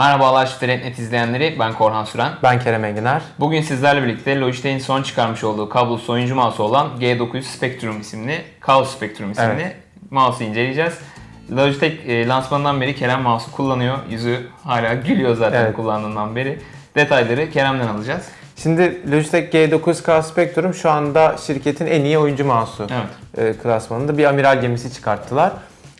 Merhabalar Shift.net izleyenleri, ben Korhan Süren. Ben Kerem Enginar. Bugün sizlerle birlikte Logitech'in son çıkarmış olduğu kablosuz oyuncu mouse'u olan G900 Spectrum isimli, Chaos Spectrum isimli Evet. mouse'u inceleyeceğiz. Logitech e, lansmanından beri Kerem mouse'u kullanıyor. Yüzü hala gülüyor zaten Evet. kullandığından beri. Detayları Kerem'den alacağız. Şimdi Logitech G9K Spectrum şu anda şirketin en iyi oyuncu mouse'u Evet. e, klasmanında bir amiral gemisi çıkarttılar.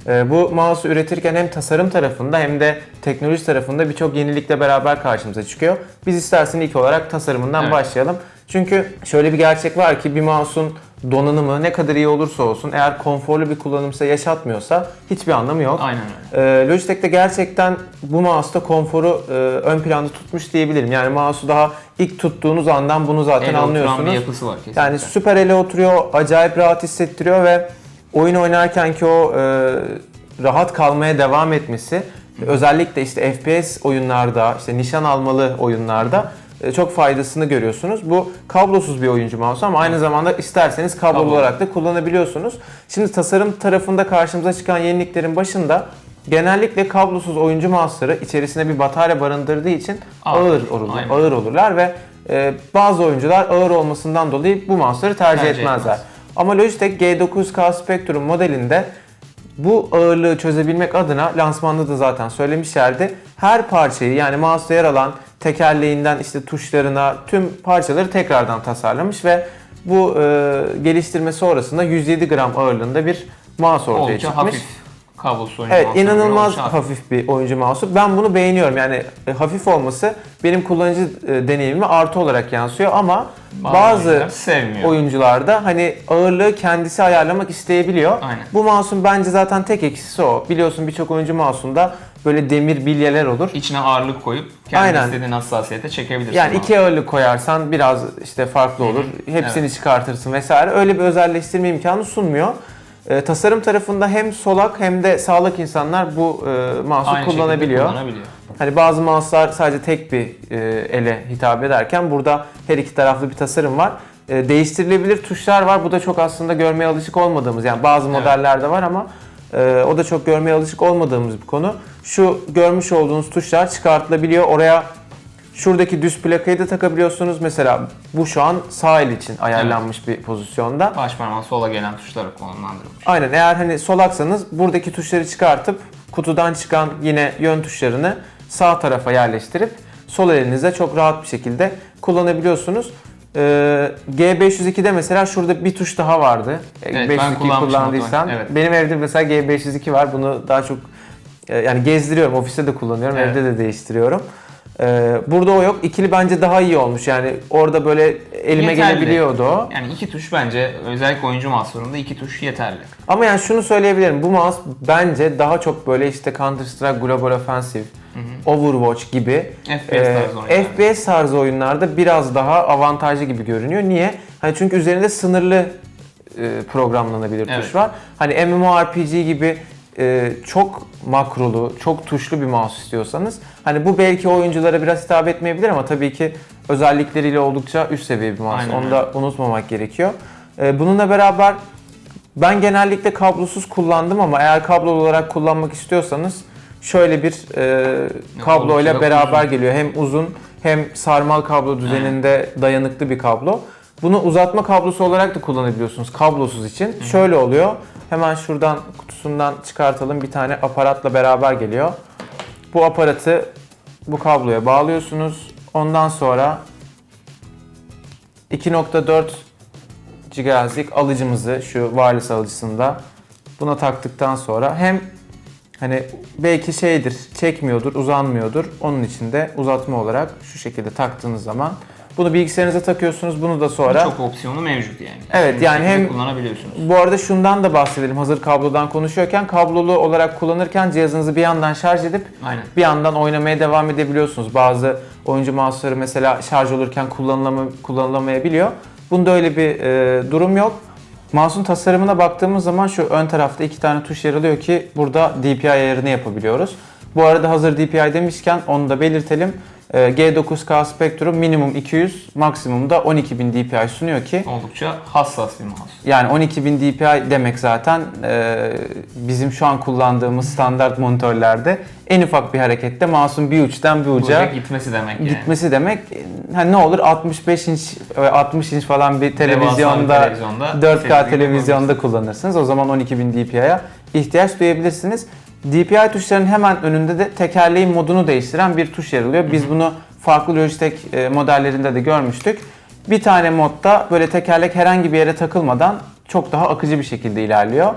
E, bu mouse'u üretirken hem tasarım tarafında hem de teknoloji tarafında birçok yenilikle beraber karşımıza çıkıyor. Biz istersen ilk olarak tasarımından Evet. başlayalım. Çünkü şöyle bir gerçek var ki bir mouse'un donanımı ne kadar iyi olursa olsun eğer konforlu bir kullanımsa yaşatmıyorsa hiçbir anlamı yok. Aynen öyle. Ee, Logitech de gerçekten bu mouse'da konforu e, ön planda tutmuş diyebilirim. Yani mouse'u daha ilk tuttuğunuz andan bunu zaten oturan anlıyorsunuz. bir yapısı var kesinlikle. Yani süper ele oturuyor, acayip rahat hissettiriyor ve oyun oynarken ki o e, rahat kalmaya devam etmesi özellikle işte FPS oyunlarda, işte nişan almalı oyunlarda e, çok faydasını görüyorsunuz. Bu kablosuz bir oyuncu mouse ama aynı zamanda isterseniz kablolu Kablolu. olarak da kullanabiliyorsunuz. Şimdi tasarım tarafında karşımıza çıkan yeniliklerin başında genellikle kablosuz oyuncu mouse'ları içerisinde bir batarya barındırdığı için Ağır. ağır, olur, Aynen. ağır olurlar ve e, bazı oyuncular ağır olmasından dolayı bu mouse'ları tercih, Tercih etmezler. etmez. Ama Logitech G9K Spectrum modelinde bu ağırlığı çözebilmek adına lansmanda da zaten söylemişlerdi. Her parçayı yani mouse'da yer alan tekerleğinden işte tuşlarına tüm parçaları tekrardan tasarlamış ve bu e, geliştirme sonrasında 107 gram ağırlığında bir mouse ortaya Oldukça çıkmış. hafif kablosuz oyuncu Evet inanılmaz hafif. hafif bir oyuncu mouse'u. Ben bunu beğeniyorum. Yani e, hafif olması benim kullanıcı e, deneyimime artı olarak yansıyor ama bazı oyuncular sevmiyor. oyuncularda hani ağırlığı kendisi ayarlamak isteyebiliyor. Aynen. Bu mouse'un bence zaten tek eksisi o. Biliyorsun birçok oyuncu mouse'unda böyle demir bilyeler olur. İçine ağırlık koyup kendi Aynen. istediğin hassasiyete çekebilirsin. Yani iki ağırlık koyarsan biraz işte farklı olur. Hepsini çıkartırsın vesaire. Öyle bir özelleştirme imkanı sunmuyor. Ee, tasarım tarafında hem solak hem de sağlak insanlar bu e, mouse'u Aynı şekilde kullanabiliyor. Hani bazı mouse'lar sadece tek bir e, ele hitap ederken burada her iki taraflı bir tasarım var. E, değiştirilebilir tuşlar var. Bu da çok aslında görmeye alışık olmadığımız yani bazı modellerde var ama e, o da çok görmeye alışık olmadığımız bir konu. Şu görmüş olduğunuz tuşlar çıkartılabiliyor. Oraya şuradaki düz plakayı da takabiliyorsunuz. Mesela bu şu an sağ el için ayarlanmış bir pozisyonda. Baş parmağı sola gelen tuşlara konumlandırılmış. Aynen eğer hani solaksanız buradaki tuşları çıkartıp kutudan çıkan yine yön tuşlarını sağ tarafa yerleştirip sol elinizde çok rahat bir şekilde kullanabiliyorsunuz. Ee, G502'de mesela şurada bir tuş daha vardı. Evet, ben 502 kullanmıştım kullandıysan. evet. Benim evde mesela G502 var. Bunu daha çok e, yani gezdiriyorum. Ofiste de kullanıyorum. Evet. Evde de değiştiriyorum. Ee, burada o yok. İkili bence daha iyi olmuş. Yani orada böyle elime Yeterli. gelebiliyordu o. Yani iki tuş bence özellikle oyuncu mouse'larında iki tuş yeterli. Ama yani şunu söyleyebilirim. Bu mouse bence daha çok böyle işte Counter Strike Global Offensive, Overwatch gibi FPS e, tarzı oyunlar. FPS tarzı oyunlarda biraz daha avantajlı gibi görünüyor. Niye? Hani çünkü üzerinde sınırlı e, programlanabilir tuş Evet. var. Hani MMORPG gibi e, çok makrolu, çok tuşlu bir mouse istiyorsanız hani bu belki oyunculara biraz hitap etmeyebilir ama tabii ki özellikleriyle oldukça üst seviye bir mouse. Aynen Onu da unutmamak gerekiyor. E, bununla beraber ben genellikle kablosuz kullandım ama eğer kablolu olarak kullanmak istiyorsanız şöyle bir e, kablo ile Oldukça beraber geliyor. Hem uzun hem sarmal kablo düzeninde dayanıklı bir kablo. Bunu uzatma kablosu olarak da kullanabiliyorsunuz kablosuz için. Şöyle oluyor. Hemen şuradan kutusundan çıkartalım. Bir tane aparatla beraber geliyor. Bu aparatı bu kabloya bağlıyorsunuz. Ondan sonra 2.4 GHz'lik alıcımızı şu wireless alıcısında buna taktıktan sonra hem hani belki şeydir çekmiyordur uzanmıyordur onun için de uzatma olarak şu şekilde taktığınız zaman bunu bilgisayarınıza takıyorsunuz bunu da sonra Çok opsiyonu mevcut yani. Evet, yani hem- kullanabiliyorsunuz. bu arada şundan da bahsedelim hazır kablodan konuşuyorken kablolu olarak kullanırken cihazınızı bir yandan şarj edip Aynen. bir yandan oynamaya devam edebiliyorsunuz. Bazı oyuncu mouse'ları mesela şarj olurken kullanılama, kullanılamayabiliyor. Bunda öyle bir e, durum yok. Mouse'un tasarımına baktığımız zaman şu ön tarafta iki tane tuş yer alıyor ki burada DPI ayarını yapabiliyoruz. Bu arada hazır DPI demişken onu da belirtelim. Ee, G9K Spectrum minimum 200, maksimum da 12000 dpi sunuyor ki Oldukça hassas bir mouse. yani 12000 dpi demek zaten e, bizim şu an kullandığımız standart monitörlerde en ufak bir harekette mouse'un bir uçtan bir uca Uca gitmesi demek yani. gitmesi demek hani ne olur 65 inç ve 60 inç falan bir Devasa bir televizyonda televizyonda 4K istediğiniz televizyonda kullanırsınız. O zaman 12000 dpi'ye ihtiyaç duyabilirsiniz. DPI tuşlarının hemen önünde de tekerleğin modunu değiştiren bir tuş yer alıyor. Biz bunu farklı Logitech e, modellerinde de görmüştük. Bir tane modda böyle tekerlek herhangi bir yere takılmadan çok daha akıcı bir şekilde ilerliyor.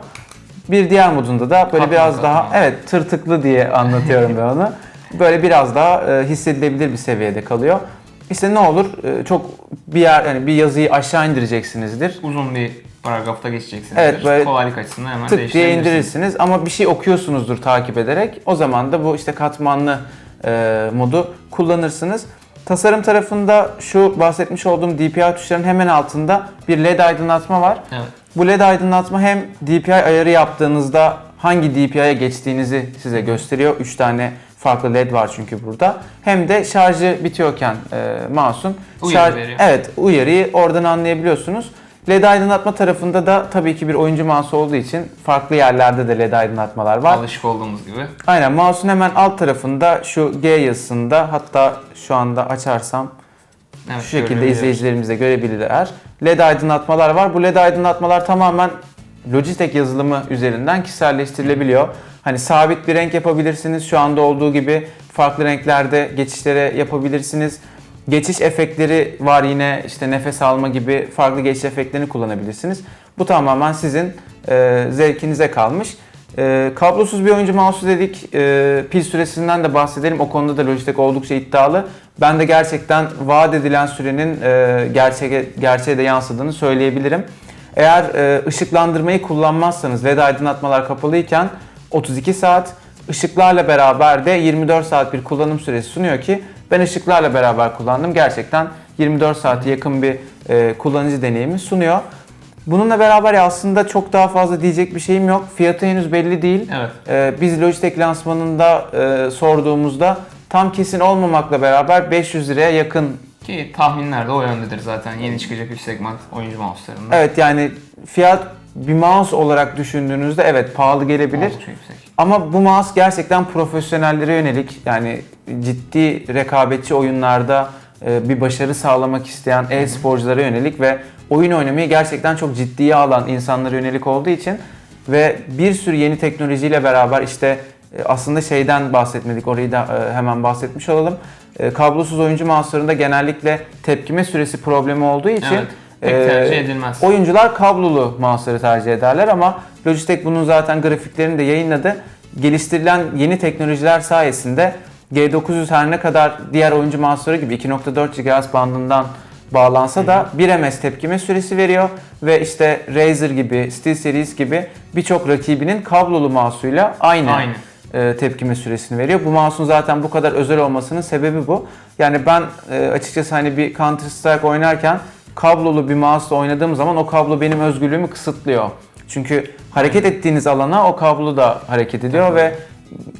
Bir diğer modunda da böyle Katman biraz katman. daha evet tırtıklı diye anlatıyorum ben onu. Böyle biraz daha e, hissedilebilir bir seviyede kalıyor. İşte ne olur e, çok bir yer yani bir yazıyı aşağı indireceksinizdir. Uzun bir paragrafta geçeceksiniz. Evet, böyle Kolaylık açısından hemen tık diye indirirsiniz ama bir şey okuyorsunuzdur takip ederek. O zaman da bu işte katmanlı e, modu kullanırsınız. Tasarım tarafında şu bahsetmiş olduğum DPI tuşlarının hemen altında bir LED aydınlatma var. Evet. Bu LED aydınlatma hem DPI ayarı yaptığınızda hangi DPI'ye geçtiğinizi size gösteriyor. 3 tane farklı LED var çünkü burada. Hem de şarjı bitiyorken e, mouse'un Uyarı veriyor. evet uyarıyı oradan anlayabiliyorsunuz. LED aydınlatma tarafında da tabii ki bir oyuncu mouse olduğu için farklı yerlerde de LED aydınlatmalar var. Alışık olduğumuz gibi. Aynen mouse'un hemen alt tarafında şu G yazısında hatta şu anda açarsam Evet, şu şekilde izleyicilerimiz de görebilirler. LED aydınlatmalar var. Bu LED aydınlatmalar tamamen Logitech yazılımı üzerinden kişiselleştirilebiliyor. Hani sabit bir renk yapabilirsiniz. Şu anda olduğu gibi farklı renklerde geçişlere yapabilirsiniz. Geçiş efektleri var yine işte nefes alma gibi farklı geçiş efektlerini kullanabilirsiniz. Bu tamamen sizin e, zevkinize kalmış. E, kablosuz bir oyuncu mouse'u dedik. E, pil süresinden de bahsedelim. O konuda da Logitech oldukça iddialı. Ben de gerçekten vaat edilen sürenin e, gerçeğe, gerçeğe de yansıdığını söyleyebilirim. Eğer e, ışıklandırmayı kullanmazsanız LED aydınlatmalar kapalıyken 32 saat, ışıklarla beraber de 24 saat bir kullanım süresi sunuyor ki ben ışıklarla beraber kullandım. Gerçekten 24 saate yakın bir e, kullanıcı deneyimi sunuyor. Bununla beraber aslında çok daha fazla diyecek bir şeyim yok. Fiyatı henüz belli değil. Evet. Ee, biz Logitech lansmanında e, sorduğumuzda tam kesin olmamakla beraber 500 liraya yakın. Ki tahminler de o yöndedir zaten yeni çıkacak üst segment oyuncu mouse'larında. Evet yani fiyat bir mouse olarak düşündüğünüzde evet pahalı gelebilir. Oldukça yüksek. Ama bu mouse gerçekten profesyonellere yönelik yani ciddi rekabetçi oyunlarda e, bir başarı sağlamak isteyen e-sporculara yönelik ve oyun oynamayı gerçekten çok ciddiye alan insanlara yönelik olduğu için ve bir sürü yeni teknolojiyle beraber işte e, aslında şeyden bahsetmedik orayı da e, hemen bahsetmiş olalım. Kablosuz oyuncu mouse'larında genellikle tepkime süresi problemi olduğu için Evet. Pek e, tercih edilmez. Oyuncular kablolu mouse'ları tercih ederler ama Logitech bunun zaten grafiklerini de yayınladı. Geliştirilen yeni teknolojiler sayesinde G900 her ne kadar diğer oyuncu mouse'ları gibi 2.4 GHz bandından bağlansa da 1 ms tepkime süresi veriyor ve işte Razer gibi, SteelSeries gibi birçok rakibinin kablolu mouse'uyla aynı, Aynı. e, tepkime süresini veriyor. Bu mouse'un zaten bu kadar özel olmasının sebebi bu. Yani ben e, açıkçası hani bir Counter Strike oynarken kablolu bir mouse'la oynadığım zaman o kablo benim özgürlüğümü kısıtlıyor. Çünkü hareket ettiğiniz alana o kablo da hareket ediyor ve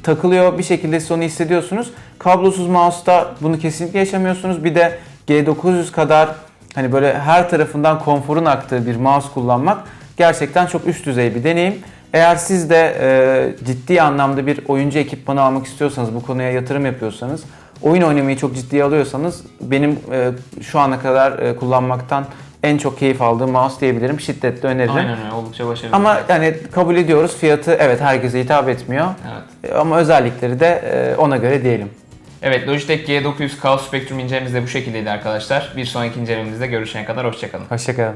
takılıyor bir şekilde siz onu hissediyorsunuz. Kablosuz mouse'da bunu kesinlikle yaşamıyorsunuz. Bir de G900 kadar hani böyle her tarafından konforun aktığı bir mouse kullanmak gerçekten çok üst düzey bir deneyim. Eğer siz de e, ciddi anlamda bir oyuncu ekipmanı almak istiyorsanız, bu konuya yatırım yapıyorsanız, oyun oynamayı çok ciddiye alıyorsanız benim e, şu ana kadar e, kullanmaktan en çok keyif aldığım mouse diyebilirim. Şiddetle öneririm. Aynen öyle oldukça başarılı. Ama yani kabul ediyoruz fiyatı evet herkese hitap etmiyor. Evet. E, Ama özellikleri de e, ona göre diyelim. Evet Logitech G900 Chaos Spectrum incelememiz de bu şekildeydi arkadaşlar. Bir sonraki incelememizde görüşene kadar hoşçakalın. Hoşçakalın.